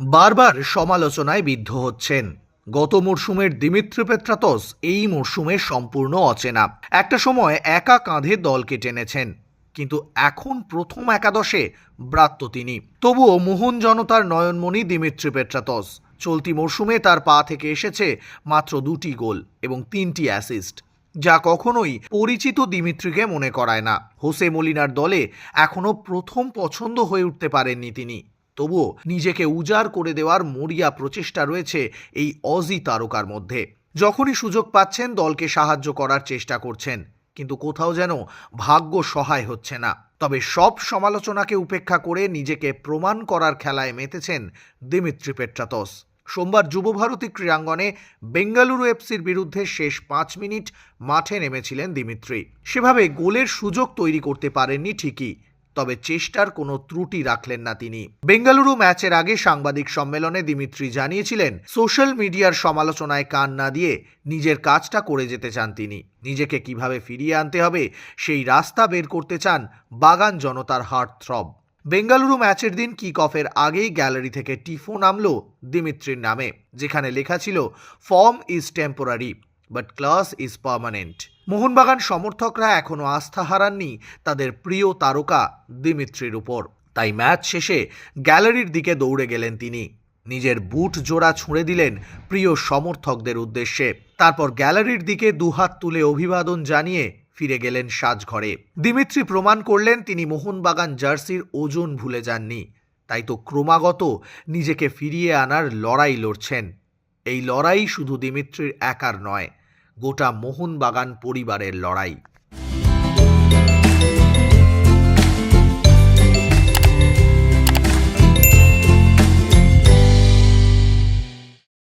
বারবার সমালোচনায় বিদ্ধ হচ্ছেন। গত মরশুমের দিমিত্রি পেত্রাতস এই মরশুমে সম্পূর্ণ অচেনা। একটা সময় একা কাঁধে দলকে টেনেছেন, কিন্তু এখন প্রথম একাদশে ব্রাত্য তিনি। তবুও মোহন জনতার নয়নমণি দিমিত্রি পেট্রাতস চলতি মরশুমে তার পা থেকে এসেছে মাত্র দুটি গোল এবং তিনটি অ্যাসিস্ট, যা কখনোই পরিচিত দিমিত্রিকে মনে করায় না। হোসে মলিনার দলে এখনও প্রথম পছন্দ হয়ে উঠতে পারেননি তিনি। তবুও নিজেকে উজাড় করে দেওয়ার মরিয়া প্রচেষ্টা রয়েছে এই অজি তারকার মধ্যে। যখনই সুযোগ পাচ্ছেন, দলকে সাহায্য করার চেষ্টা করছেন, কিন্তু কোথাও যেন ভাগ্য সহায় হচ্ছে না। তবে সব সমালোচনাকে উপেক্ষা করে নিজেকে প্রমাণ করার খেলায় মেতেছেন দিমিত্রি পেট্রাতস। সোমবার যুবভারতী ক্রীড়াঙ্গনে বেঙ্গালুরু এফসির বিরুদ্ধে শেষ পাঁচ মিনিট মাঠে নেমেছিলেন দিমিত্রি। সেভাবে গোলের সুযোগ তৈরি করতে পারেননি ঠিকই। তবে চেষ্টার কোনো ত্রুটি রাখলেন না তিনি। বেঙ্গালুরু ম্যাচের আগে সাংবাদিক সম্মেলনে দিমিত্রি জানিয়েছিলেন, সোশ্যাল মিডিয়ার সমালোচনায় কান না দিয়ে নিজের কাজটা করে যেতে চান তিনি। নিজেকে কীভাবে ফিরিয়ে আনতে হবে, সেই রাস্তা বের করতে চান বাগান জনতার হার্ট থ্রব। বেঙ্গালুরু ম্যাচের দিন কিক অফের আগেই গ্যালারি থেকে টিফো নামলো দিমিত্রির নামে, যেখানে লেখা ছিল, form is temporary. But class is permanent Mohun Bagan সমর্থকরা এখনও আস্থা হারাননি তাদের প্রিয় তারকা দিমিত্রির উপর। তাই ম্যাচ শেষে গ্যালারির দিকে দৌড়ে গেলেন তিনি। নিজের বুট জোড়া ছুঁড়ে দিলেন প্রিয় সমর্থকদের উদ্দেশ্যে। তারপর গ্যালারির দিকে দুহাত তুলে অভিবাদন জানিয়ে ফিরে গেলেন সাজঘরে। দিমিত্রি প্রমাণ করলেন তিনি মোহনবাগান জার্সির ওজন ভুলে যাননি। তাই তো ক্রমাগত নিজেকে ফিরিয়ে আনার লড়াই লড়ছেন। এই লড়াই শুধু দিমিত্রির একার নয় গোটা মোহনবাগান পরিবারের লড়াই।